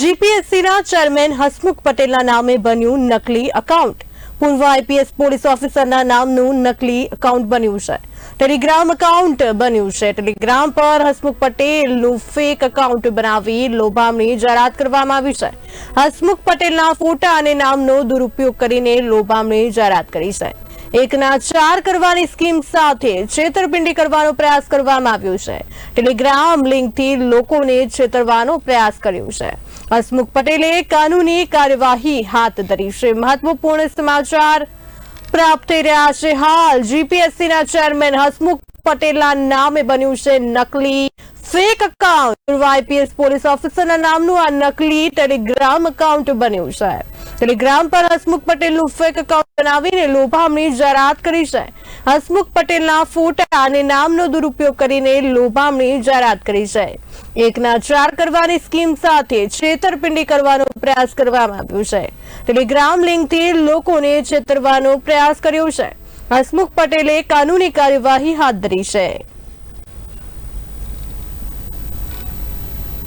જીપીએસસીના chairman Hasmukh પટેલના નામે બન્યું નકલી એકાઉન્ટ પૂર્વ આઈપીએસ પોલીસ ઓફિસરના નામનું નકલી એકાઉન્ટ બન્યું છે. ટેલિગ્રામ એકાઉન્ટ બન્યું છે. ટેલિગ્રામ પર હસમુખ પટેલનું ફેક એકાઉન્ટ બનાવી લોભામણી જાહેરાત કરવામાં આવી છે. હસમુખ પટેલના ફોટા અને નામનો દુરુપયોગ કરીને લોભામણી જાહેરાત કરી છે. એકના ચાર કરવાની સ્કીમ સાથે છેતરપિંડી કરવાનો પ્રયાસ કરવામાં આવ્યો છે. ટેલિગ્રામ લિંકથી લોકોને છેતરવાનો પ્રયાસ કર્યો છે. હસમુખ પટેલે કાનૂની કાર્યવાહી હાથ ધરી છે. મહત્વપૂર્ણ સમાચાર પ્રાપ્ત થઈ રહ્યા છે. હાલ જીપીએસસીના ચેરમેન હસમુખ પટેલના નામે બન્યું છે નકલી ફેક અકાઉન્ટ પૂર્વ પોલીસ ઓફિસરના નામનું આ નકલી ટેલિગ્રામ એકાઉન્ટ બન્યું છે. ટેલિગ્રામ પર હસમુખ પટેલનું ફેક એકાઉન્ટ બનાવીને લોભામણી જાહેરાત કરી છે. હસમુખ પટેલના ફોટા અને નામનો દુરુપયોગ કરીને લોભામણી જાહેરાત કરી છે. એકના ચાર કરવાની સ્કીમ સાથે છેતરપિંડી કરવાનો પ્રયાસ કરવામાં આવ્યો છે. ટેલિગ્રામ લિંકથી લોકોને છેતરવાનો પ્રયાસ કર્યો છે. હસમુખ પટેલે કાનૂની કાર્યવાહી હાથ ધરી છે.